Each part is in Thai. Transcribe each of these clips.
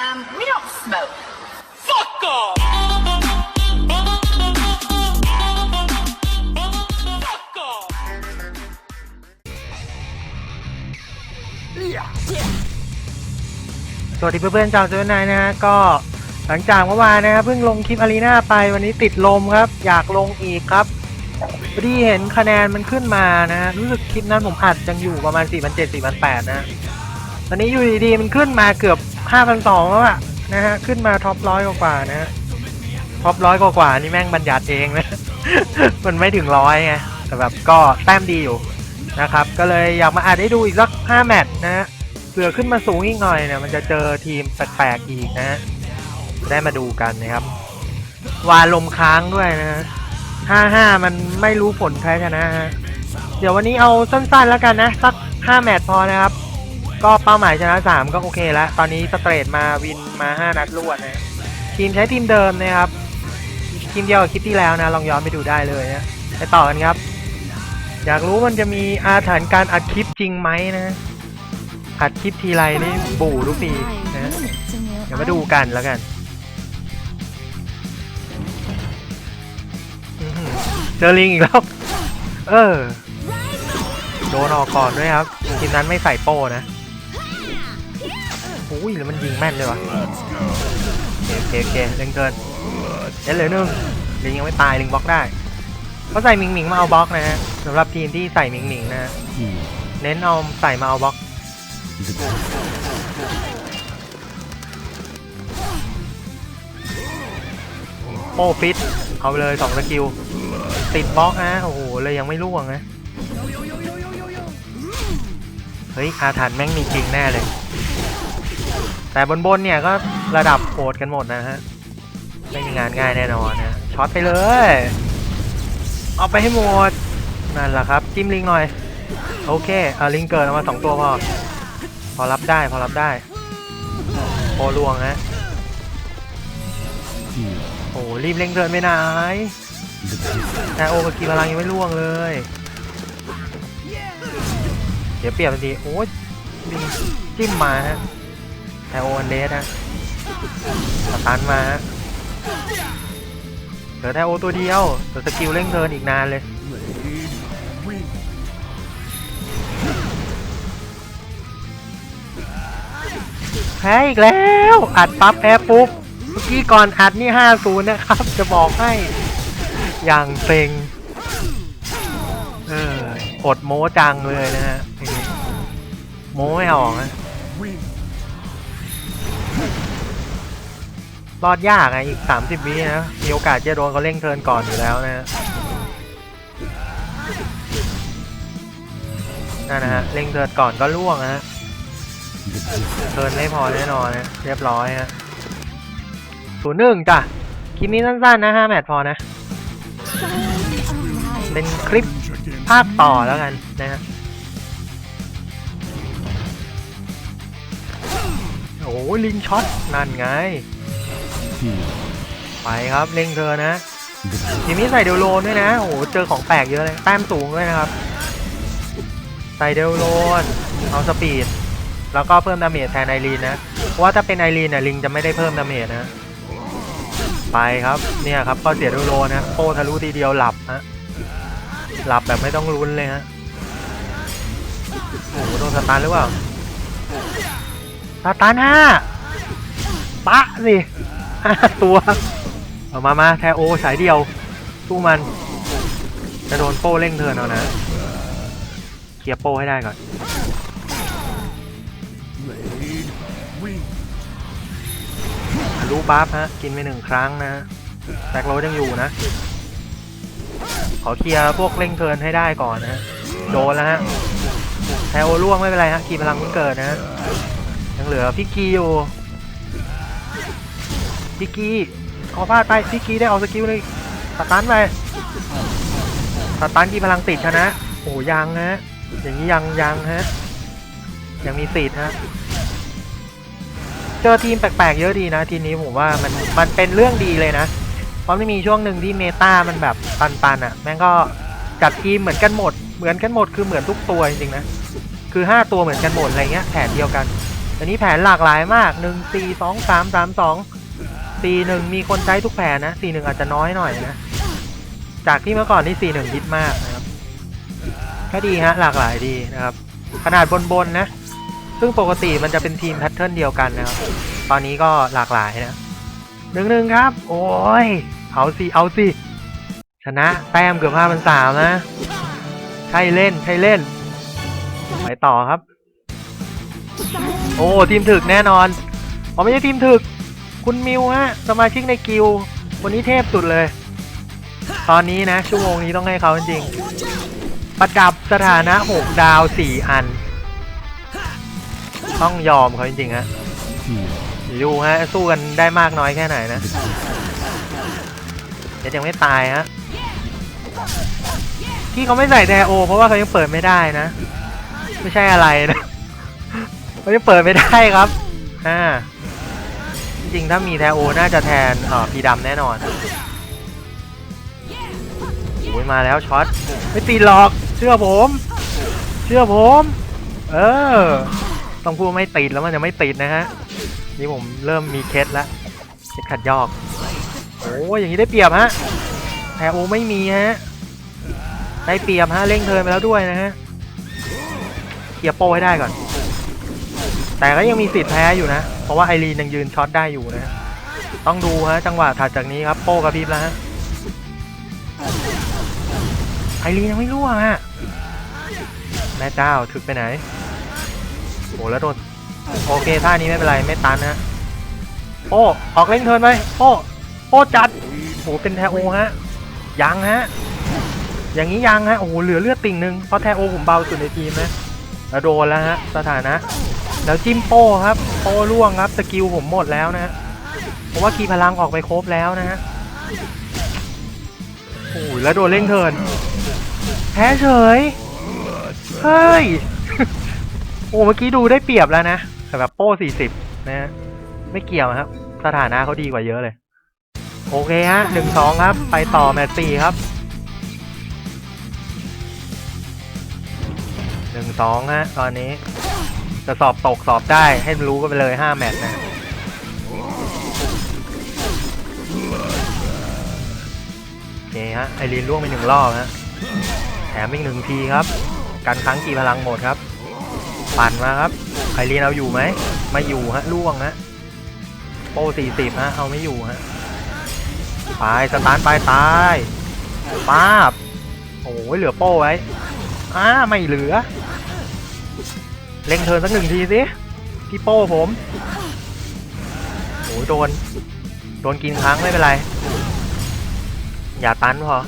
Um, we don't smoke. Fuck off! Fuck off! สวัสดีเพื่อนๆชาวเซเว่นไนน์นะฮะก็หลังจากเมื่อวานนะครับเพิ่งลงคลิปอารีนาไปวันนี้ติดลมครับ อยากลงอีกครับพอดีเห็นคะแนนมันขึ้นมานะฮะรู้สึกคลิปนั้นผมอัดยังอยู่ประมาณ4 7 0 0 4 8 0 0นะฮะ ตอนนี้อยู่ดีๆมันขึ้นมาเกือบ 5,200แล้วอะนะฮะ ขึ้นมาท็อปร้อยกว่านะฮะ ท็อปร้อยกว่าๆนี่แม่งบัญญัติเองนะ มันไม่ถึงร้อยไง แต่แบบก็แต้มดีอยู่นะครับ ก็เลยอยากมาอัดให้ดูอีกสัก 5 แมตช์นะฮะเผื่อขึ้นมาสูงอีกหน่อยเนี่ยมันจะเจอทีมแปลกๆอีกนะฮะ ได้มาดูกันนะครับ วาลมค้างด้วยนะฮะห้าห้ามันไม่รู้ผลแพ้ชนะฮะ เดี๋ยววันนี้เอาสั้นๆแล้วกันนะ สักห้าแมตช์พอนะครับ ก็เป้าหมายชนะสามก็โอเคแล้ว ตอนนี้สเตรทมาวินมาห้านัดรวดนะทีมใช้ทีมเดิมนะครับ ทีมเดียวกับคลิปที่แล้วนะ ลองย้อนไปดูได้เลยนะไปต่อกันครับ อยากรู้มันจะมีอาถรรพ์การอัดคลิปจริงไหมนะอัดคลิปทีไรนี่บู่ทุกทีนะเดี๋ยวมาดูกันแล้วกันเจอลิงอีกแล้ว เออ โดนออกก่อนด้วยครับ ทีมนั้นไม่ใส่โป้นะ อุ้ยแล้วมันยิงแม่นเลยวะโอเคโอเคเคเล่นเกินเล่นเหลือหนึ่งลิงยังไม่ตายลิงบล็อกได้เขาใส่หมิงหมิงมาเอาบล็อกนะฮะสำหรับทีมที่ใส่หมิงหมิงนะฮะเน้นเอาใส่มาเอาบล็อกโป้ฟิตเอาไปเลยสองสกิลติดบล็อกนะโอ้โหเลยยังไม่ล่วงนะเฮ้ยอาถรรพ์แม่งมีจริงแน่เลย แต่บนบนๆเนี่ยก็ระดับโหดกันหมดนะฮะ ไม่มีงานง่ายแน่นอนนะช็อตไปเลย เอาไปให้หมด นั่นแหละครับ จิ้มลิงหน่อย โอเคเอาลิงเกิดออกมาสองตัวพอ พอรับได้พอรับได้โปลวงฮะโอ้รีบเร่งเดินไปไหนแต่โอกับกีพลังยังไม่ล่วงเลยเดี๋ยวเปรียบทันทีโอ้ยจิ้มมาฮะ แต่โอวันเดสฮะสตันมาฮะเหลือแต่โอตัวเดียวแต่สกิลเร่งเทินอีกนานเลยแพ้อีกแล้ว อัดปั๊บแพ้ปุ๊บ เมื่อกี้ก่อนอัดนี่50นะครับ จะบอกให้ อย่างเซ็ง เอออดโม้จังเลยนะฮะ โม้ไม่ออกนะ รอดยากไงอีก 30วินะ มีโอกาสจะโดนเขาเร่งเทินก่อนอยู่แล้วนะนั่นนะฮะเร่งเทินก่อนก็ล่วงนะฮะเทินไม่พอแน่นอนนะเรียบร้อยฮะศูนย์หนึ่งจ้ะ คลิปนี้สั้นๆนะห้าแมตช์พอนะ เป็นคลิปภาคต่อแล้วกันนะฮะโอ้ยลิงช็อต นั่นไง ไปครับเล่งเธอนะทีนี้ใส่เดลโลนด้วยนะโอ้โหเจอของแปลกเยอะเลยแต้มสูงด้วยนะครับ ใส่เดลโลนเอาสปีด แล้วก็เพิ่มดาเมจแทนไอรีนนะเพราะว่าถ้าเป็นไอรีนเนี่ยลิงจะไม่ได้เพิ่มดาเมจนะไปครับเนี่ยครับก็เสียดูโลนะโป้ทะลุทีเดียวหลับฮะหลับแบบไม่ต้องลุ้นเลยฮะโอ้โหโดนสตาร์หรือเปล่าสตาร์ห้าปะสิ ห้าตัว เอามามาแทโอสายเดียวสู้มัน จะโดนโป้เร่งเทินเอานะเคลียร์โป้ให้ได้ก่อน รูบัฟฮะ กินไปหนึ่งครั้งนะแบ็คโรยังอยู่นะ ขอเคลียร์พวกเร่งเทินให้ได้ก่อนนะโดนแล้วฮะแทโอล่วงไม่เป็นไรฮะ กีพลังเพิ่งเกิดนะยังเหลือพิกกีอยู่ พิกกีขอพลาดไปพิกกีได้ออกสกิลเลยสตันไปสตันกีพลังติดชนะ โอ้ยังฮะ อย่างนี้ยังยังฮะ ยังมีสิทธิ์ฮะ เจอทีมแปลกๆเยอะดีนะทีนี้ผมว่ามันมันเป็นเรื่องดีเลยนะ เพราะไม่มีช่วงหนึ่งที่เมตามันแบบตันๆอะ แม่งก็จัดทีมเหมือนกันหมด เหมือนกันหมดคือเหมือนทุกตัวจริงๆนะ คือ 5 ตัวเหมือนกันหมดอะไรเงี้ยแผนเดียวกัน อันนี้แผนหลากหลายมากหนึ่งสี่สอง สี่หนึ่งมีคนใช้ทุกแผนนะสี่หนึ่งอาจจะน้อยหน่อยนะ จากที่เมื่อก่อนที่สี่หนึ่งฮิตมากนะครับก็ดีฮะหลากหลายดีนะครับ ขนาดบนๆนะ ซึ่งปกติมันจะเป็นทีมแพทเทิร์นเดียวกันนะครับ ตอนนี้ก็หลากหลายนะหนึ่งหนึ่งครับ โอ้ย เอาสิ เอาสิ ชนะแต้มเกือบห้าพันสามนะ ใช่เล่น ใช่เล่น ไปต่อครับ โอ้ ทีมถึกแน่นอน อ๋อไม่ใช่ทีมถึก คุณมิวฮะ สมาชิกในกิลวันนี้เทพสุดเลย ตอนนี้นะ ชั่วโมงนี้ต้องให้เขาจริงๆประดับสถานะหกดาวสี่อัน ต้องยอมเขาจริงๆฮะยูฮะ สู้กันได้มากน้อยแค่ไหนนะเดี๋ยวยังไม่ตายฮะที่เขาไม่ใส่แทโอ เพราะว่าเขายังเปิดไม่ได้นะ ไม่ใช่อะไรนะเขายังเปิดไม่ได้ครับ อ่า จริงๆถ้ามีแทโอน่าจะแทนเอ่อพีดำแน่นอนโอ้ยมาแล้วช็อตไม่ตีหรอกเชื่อผม เชื่อผม เออ ต้องพูดว่าไม่ติดแล้วมันจะไม่ติดนะฮะ นี่ผมเริ่มมีเคสแล้วเคสขัดยอก โอ้ยอย่างนี้ได้เปรียบฮะแทโอไม่มีฮะได้เปรียบฮะเร่งเทิร์นไปแล้วด้วยนะฮะเคลียร์โป้ให้ได้ก่อน แต่ก็ยังมีสิทธิ์แพ้อยู่นะเพ ราะว่าไอรีนยังยืนช็อตได้อยู่นะต้องดูฮะจังหวะถัดจากนี้ครับโป้กระพริบแล้วฮะไอรีนยังไม่ร่วงฮะแม่เจ้าถึกไปไหนโหแล้วโดนโอเคท่านี้ไม่เป็นไรไม่ตันฮะโป้ออกเร่งเทินไปโป้โป้จัดโหเป็นแทโอฮะยังฮะอย่างนี้ยังฮะโอ้โหเหลือเลือดติ่งหนึ่งเพราะแทโอผมเบาสุดในทีมนะแล้วโดนแล้วฮะสถานะ แล้วจิ้มโป้ครับ โป้ล่วงครับสกิลผมหมดแล้วนะฮะเพราะว่าคีพลังออกไปครบแล้วนะฮะโอ้แล้วโดนเร่งเทินแพ้เฉยเฮ้ยโอ้เมื่อกี้ดูได้เปรียบแล้วนะแต่แบบโป้สี่สิบนะฮะไม่เกี่ยวครับ สถานะเขาดีกว่าเยอะเลย โอเคฮะหนึ่งสองครับ ไปต่อแมตช์สี่ครับหนึ่งสองฮะตอนนี้ จะสอบตกสอบได้ให้รู้กันไปเลยห้าแมตช์นะโอเคฮะไอรีนล่วงไปหนึ่งรอบฮะแถมอีกหนึ่งทีครับกันครั้งกี่พลังหมดครับ ปั่นมาครับไอรีนเอาอยู่ไหมไม่อยู่ฮะล่วงฮะโป้สี่สิบฮะเอาไม่อยู่ฮะไปสตาร์ทไปตายป้าบโอ้ยเหลือโป้ไว้อ้าไม่เหลือ เล็งเทินสักหนึ่งทีสิพี่โป้ผมโอ้ยโดน โดนกินครั้งไม่เป็นไร อย่าตันพอ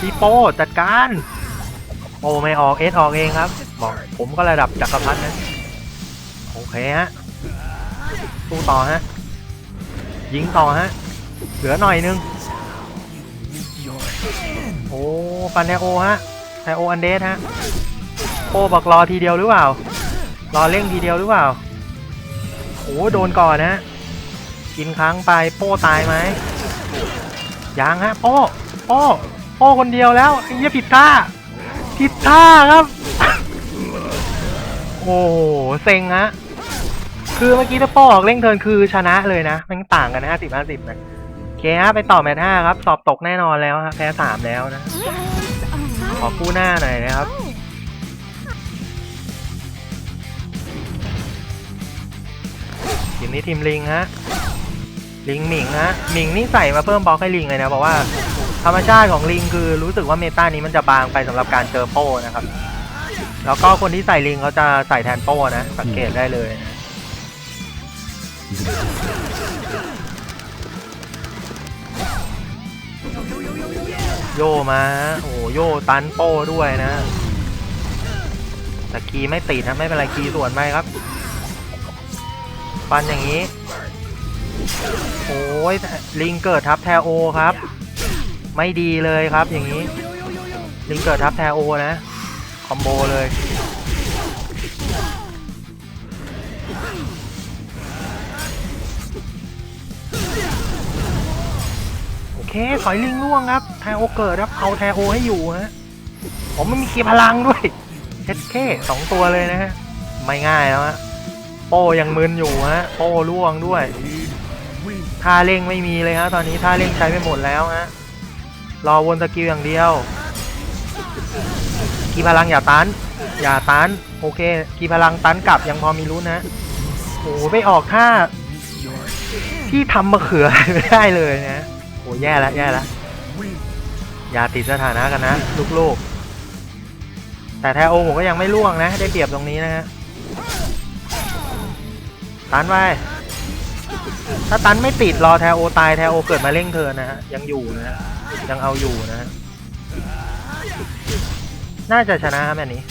พี่โป้จัดการโอ้ไม่ออกเอสออกเองครับบอกผมก็ระดับจักรพรรดินะโอเคฮะสู้ต่อฮะยิงต่อฮะเหลือหน่อยนึงโอ้ฟันแทโอฮะแทโออันเดสฮะ โป้บอกรอทีเดียวหรือเปล่า รอเร่งทีเดียวหรือเปล่าโอ้โดนก่อนนะกินค้างไปโป้ตายไหมยังฮะโป้โป้โป้คนเดียวแล้วไอ้เหี้ยผิดท่าผิดท่าครับ โอ้เซ็งฮะคือเมื่อกี้ถ้าโป้ออกเร่งเทินคือชนะเลยนะมันต่างกันนะห้าสิบห้าสิบนะโอเคฮะไปต่อแมตช์ห้าครับ สอบตกแน่นอนแล้วฮะแพ้สามแล้วนะขอคู่หน้าหน่อยนะครับ นี้ทีมลิงฮะลิงหมิงฮะหมิงนี่ใส่มาเพิ่มบล็อกให้ลิงเลยนะเพราะว่าธรรมชาติของลิงคือรู้สึกว่าเมตานี้มันจะบางไปสำหรับการเจอโป้นะครับ แล้วก็คนที่ใส่ลิงเขาจะใส่แทนโป้นะ สังเกตได้เลยโยมา โอ้โยตันโป้ด้วยนะ แต่คีไม่ติดนะไม่เป็นไรคีส่วนไปครับ ฟันอย่างนี้ โอ้ยลิงเกิดทับแทโอครับ ไม่ดีเลยครับอย่างนี้ ลิงเกิดทับแทโอนะ คอมโบเลย โอเคถอยลิงล่วงครับ แทโอเกิดครับ เอาแทโอให้อยู่ฮะ ผมไม่มีเกียร์พลังด้วยเช็เคสองตัวเลยนะฮะ ไม่ง่ายแล้วฮะ โป้ยังมึนอยู่ฮะโป้ล่วงด้วยท่าเร่งไม่มีเลยฮะตอนนี้ท่าเร่งใช้ไปหมดแล้วฮะรอวนสกิลอย่างเดียวกีพลังอย่าตันอย่าตันโอเคกีพลังตันกลับยังพอมีลุ้นนะโอ้โหไปออกท่าที่ทำมะเขือไม่ได้เลยนะโอ้แย่แล้วแย่แล้วอย่าติดสถานะกันนะลูกๆแต่แทโอผมก็ยังไม่ล่วงนะ ได้เปรียบตรงนี้นะฮะ ตันไว้ถ้าตันไม่ติดรอแทโอตายแทโอเกิดมาเร่งเธอนะฮะยังอยู่นะฮะยังเอาอยู่นะฮะน่าจะชนะครับแบบนี้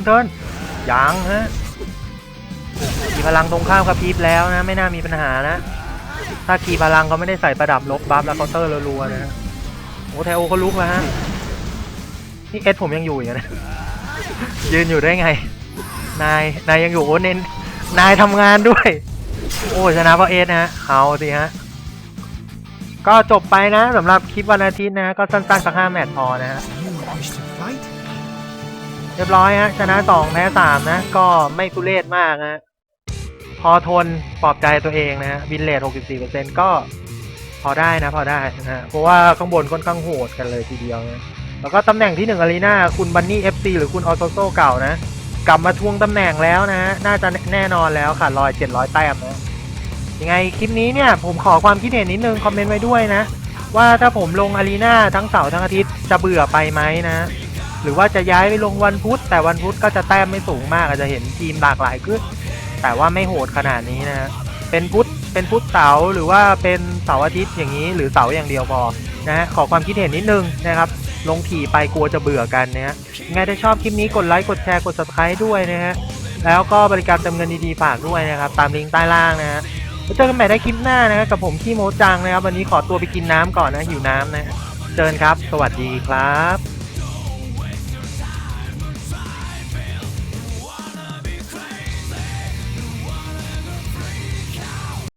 งเทินยังฮะกีพลังตรงข้ามกับพีบแล้วนะ ไม่น่ามีปัญหานะ ถ้ากีพลังเขาไม่ได้ใส่ประดับลบบัฟแล้วเคาน์เตอร์รัวๆนะโอ้ไทโอก็ลุกแล้วฮะนี่เอสผมยังอยู่อย่างนะยืนอยู่ได้ไง นายนายยังอยู่โอ้เน้นนายทำงานด้วย โอ้ชนะเพราะเอสนะเอาสิฮะก็จบไปนะสำหรับคลิปวันอาทิตย์นะก็สั้นๆสักห้าแมตช์พอนะฮะ รียบร้อยฮะชนะสองแพ้สามนะ ก็ไม่ทุเรศมากนะพอทนปลอบใจตัวเองนะฮะวินเลท64%ก็พอได้นะพอได้นะฮะเพราะว่าข้างบนค่อนข้างโหดกันเลยทีเดียวนะแล้วก็ตำแหน่งที่หนึ่งอารีนาคุณบันนี่ FC หรือคุณออโตโซเก่านะ กลับมาทวงตำแหน่งแล้วนะฮะน่าจะแน่นอนแล้วค่ะรอย700แต้มนะยังไงคลิปนี้เนี่ยผมขอความคิดเห็นนิดนึง คอมเมนต์ไว้ด้วยนะ ว่าถ้าผมลงอารีนาทั้งเสาร์ทั้งอาทิตย์จะเบื่อไปไหมนะ หรือว่าจะย้ายไปลงวันพุธแต่วันพุธก็จะแต้มไม่สูงมากอาจจะเห็นทีมหลากหลายขึ้นแต่ว่าไม่โหดขนาดนี้นะฮะเป็นพุธเป็นพุธเสาร์หรือว่าเป็นเสาร์อาทิตย์อย่างนี้ หรือเสาร์อย่างเดียวพอนะฮะขอความคิดเห็นนิดนึงนะครับ ลงถี่ไปกลัวจะเบื่อกันนะฮะงไงถ้าชอบคลิปนี้กดไลค์กดแชร์กด subscribe ด้วยนะฮะแล้วก็บริการเติมเงินดีๆฝากด้วยนะครับ ตามลิงก์ใต้ล่างนะฮะเจอกันใหม่ได้คลิปหน้านะครับกับผมขี้โมจังนะครับ วันนี้ขอตัวไปกินน้ำก่อนนะหิวน้ำนะฮะเจอกันครับ สวัสดีครับ